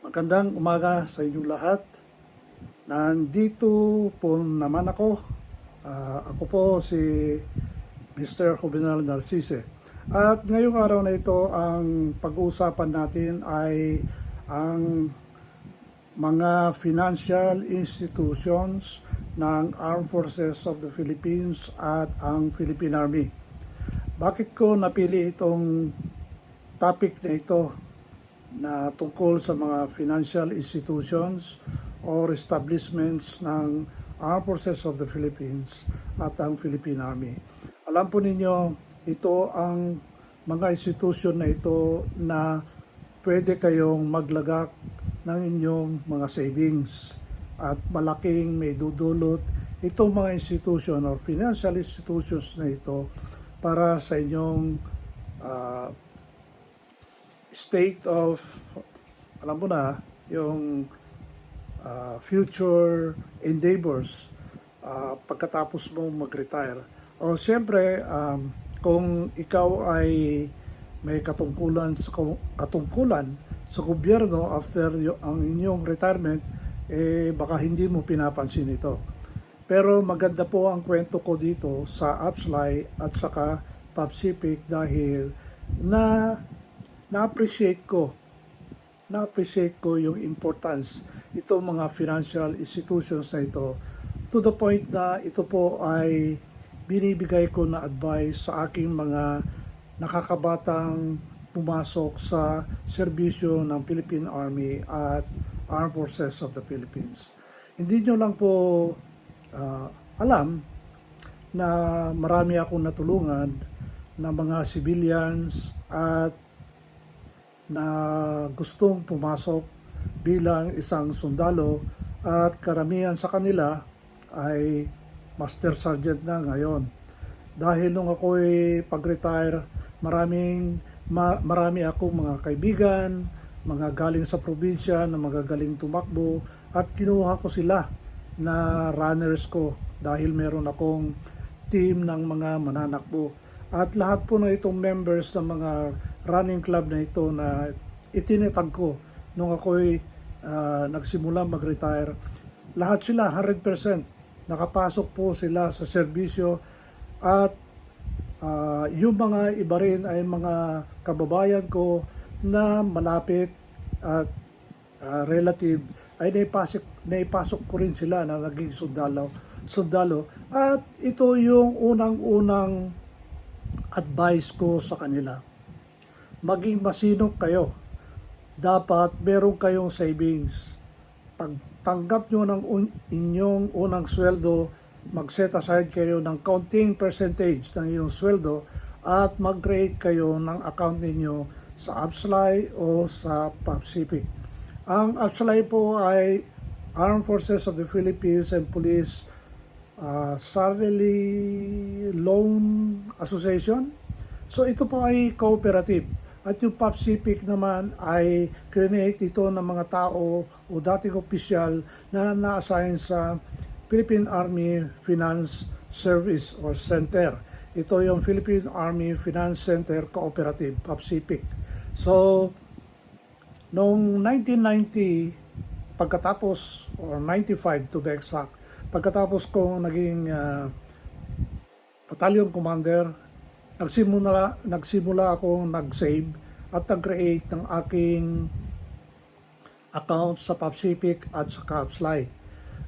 Magandang umaga sa inyong lahat. Nandito po naman ako. Ah, ako po si Mr. Juvenal Narcisse. At ngayong araw na ito, ang pag-uusapan natin ay ang mga financial institutions ng Armed Forces of the Philippines at ang Philippine Army. Bakit ko napili itong topic na ito na tungkol sa mga financial institutions or establishments ng Armed Forces of the Philippines at ang Philippine Army. Alam po ninyo, ito ang mga institution na ito na pwede kayong maglagak ng inyong mga savings at malaking may dudulot itong mga institution or financial institutions na ito para sa inyong ah, state of, alam mo na, yung uh, future endeavors uh, pagkatapos mo mag-retire. O siyempre, um, kung ikaw ay may katungkulan sa katungkulan sa gobyerno after y- ang inyong retirement, eh baka hindi mo pinapansin ito. Pero maganda po ang kwento ko dito sa Upsly at saka Pacific dahil na na-appreciate ko na-appreciate ko yung importance itong mga financial institutions na ito to the point na ito po ay binibigay ko na advice sa aking mga nakakabatang pumasok sa serbisyo ng Philippine Army at Armed Forces of the Philippines. Hindi nyo lang po ah, alam na marami akong natulungan ng mga civilians at na gustong pumasok bilang isang sundalo at karamihan sa kanila ay master sergeant na ngayon. Dahil nung ako'y pag-retire, maraming ma- marami akong mga kaibigan, mga galing sa probinsya na magagaling tumakbo at kinuha ko sila na runners ko dahil meron akong team ng mga mananakbo. At lahat po na itong members ng mga running club na ito na itinitag ko nung ako'y ah, nagsimula mag-retire. Lahat sila, 100%. Nakapasok po sila sa serbisyo at ah, yung mga iba rin ay mga kababayan ko na malapit at ah, relative ay naipasok, naipasok ko rin sila na naging sundalo, sundalo. At ito yung unang-unang advice ko sa kanila. Maging masinop kayo. Dapat meron kayong savings. Pag tanggap nyo ng un- inyong unang sweldo, mag-set aside kayo ng counting percentage ng iyong sweldo at mag-create kayo ng account ninyo sa Upsly o sa Pacific. Ang Upsly po ay Armed Forces of the Philippines and Police uh, Salary Loan Association. So ito po ay cooperative. At yung Pacific naman ay create ito ng mga tao o dating opisyal na na-assign sa Philippine Army Finance Service or Center. Ito yung Philippine Army Finance Center Cooperative, Pacific. So, noong 1990, pagkatapos, or 95 to be exact, pagkatapos kong naging ah, battalion commander, nagsimula, nagsimula akong nag-save at nag-create ng aking account sa Pacific at sa Capsly.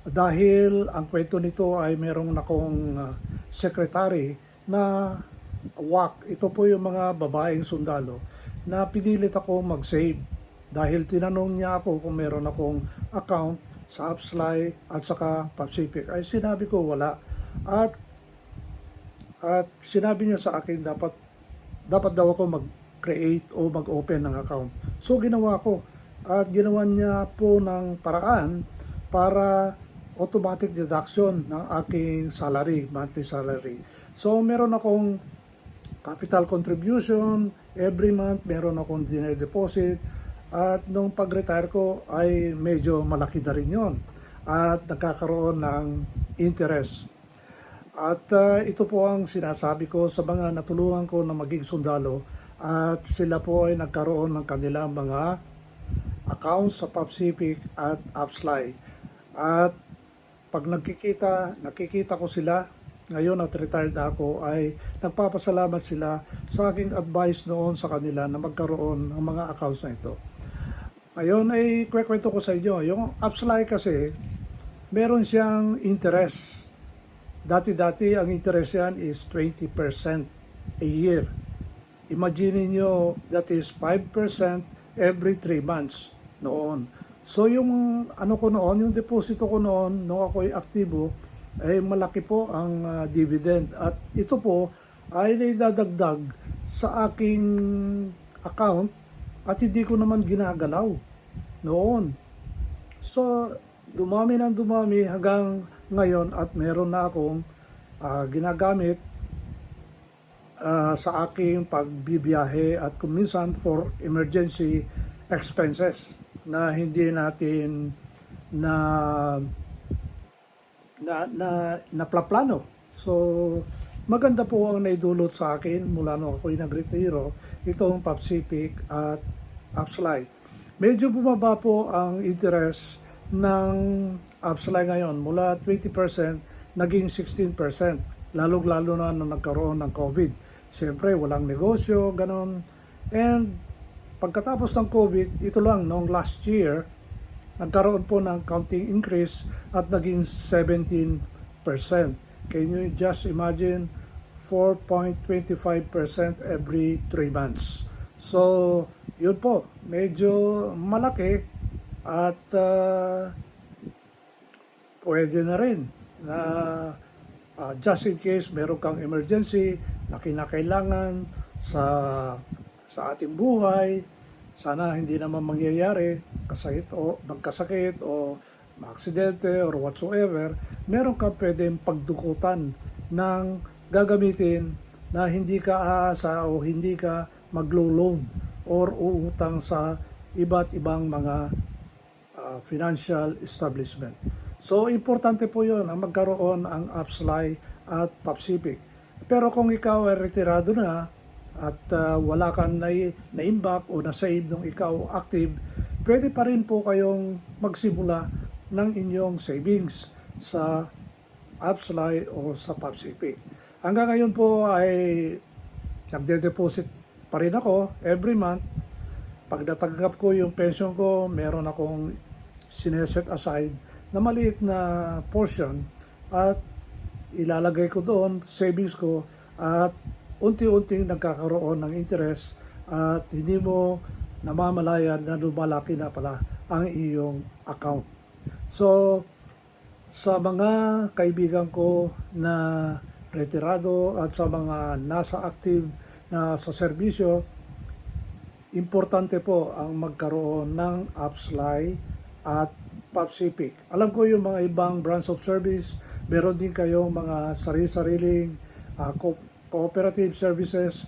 Dahil ang kwento nito ay merong akong ah, secretary na WAC. Ito po yung mga babaeng sundalo na pinilit ako mag-save. Dahil tinanong niya ako kung meron akong account sa Upsly at saka Pacific. Ay sinabi ko wala. At at sinabi niya sa akin dapat dapat daw ako mag-create o mag-open ng account. So ginawa ko at ginawa niya po ng paraan para automatic deduction ng aking salary, monthly salary. So meron akong capital contribution every month, meron akong deposit at nung pag-retire ko ay medyo malaki na rin yon at nagkakaroon ng interest. At ah, ito po ang sinasabi ko sa mga natulungan ko na maging sundalo at sila po ay nagkaroon ng kanilang mga accounts sa Pacific at Upsly. At pag nagkikita, nakikita ko sila, ngayon at retired ako, ay nagpapasalamat sila sa aking advice noon sa kanila na magkaroon ng mga accounts na ito. Ngayon ay kwekwento ko sa inyo, yung Upsly kasi, meron siyang interest. Dati-dati ang interest yan is 20% a year. Imagine niyo that is 5% every 3 months noon. So yung ano ko noon, yung deposito ko noon, nung ako'y aktibo, ay malaki po ang ah, dividend. At ito po ay naidadagdag sa aking account at hindi ko naman ginagalaw noon. So, dumami ng dumami hanggang ngayon at meron na akong ah, ginagamit ah, sa aking pagbibiyahe at kung minsan for emergency expenses na hindi natin na na na naplaplano. So maganda po ang naidulot sa akin mula nung ako'y nagretiro itong Pacific at Upsly. Medyo bumaba po ang interest ng Upsly ngayon mula 20% naging 16%. Lalong-lalo na nung nagkaroon ng COVID. Siyempre, walang negosyo, ganon. And pagkatapos ng COVID, ito lang, noong last year, nagkaroon po ng counting increase at naging 17%. Can you just imagine 4.25% every 3 months? So, yun po, medyo malaki at uh, pwede na rin na uh, just in case meron kang emergency na kinakailangan sa sa ating buhay, sana hindi naman mangyayari kasakit o magkasakit o maaksidente or whatsoever, meron ka pwedeng pagdukutan ng gagamitin na hindi ka aasa o hindi ka maglo-loan or uutang sa iba't ibang mga financial establishment. So, importante po yun ang magkaroon ang Upsly at Pacific. Pero kung ikaw ay retirado na at uh, wala kang na, na-imbak o na-save nung ikaw active, pwede pa rin po kayong magsimula ng inyong savings sa Upsly o sa Pacific. Hanggang ngayon po ay nagde-deposit pa rin ako every month. Pag natanggap ko yung pension ko, meron akong sineset aside na maliit na portion at ilalagay ko doon, savings ko at unti-unting nagkakaroon ng interest at hindi mo namamalayan na lumalaki na pala ang iyong account. So, sa mga kaibigan ko na retirado at sa mga nasa active na sa serbisyo, importante po ang magkaroon ng Upsly at Pacific. Alam ko yung mga ibang branch of service, meron din kayong mga sarili-sariling uh, co- cooperative services.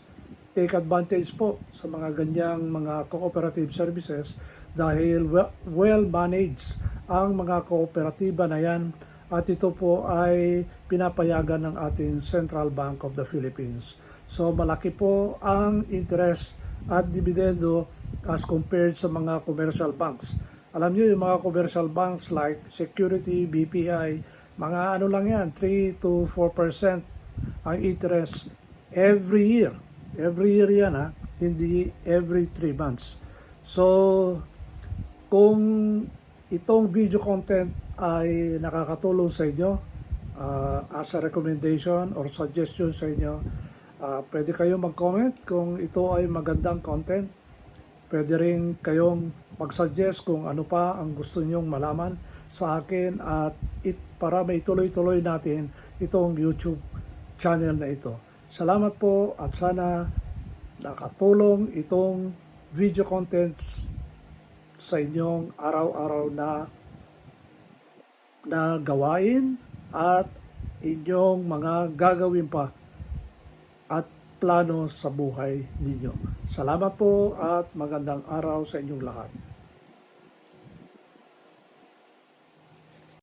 Take advantage po sa mga ganyang mga cooperative services dahil well, well managed ang mga kooperatiba na yan at ito po ay pinapayagan ng ating Central Bank of the Philippines. So malaki po ang interest at dividendo as compared sa mga commercial banks. Alam niyo yung mga commercial banks like Security, BPI, mga ano lang yan, 3 to 4% ang interest every year. Every year yan ha, hindi every 3 months. So, kung itong video content ay nakakatulong sa inyo uh, as a recommendation or suggestion sa inyo, uh, pwede kayo mag-comment kung ito ay magandang content. Pwede rin kayong mag-suggest kung ano pa ang gusto nyong malaman sa akin at it, para may tuloy-tuloy natin itong YouTube channel na ito. Salamat po at sana nakatulong itong video contents sa inyong araw-araw na na gawain at inyong mga gagawin pa plano sa buhay ninyo. Salamat po at magandang araw sa inyong lahat.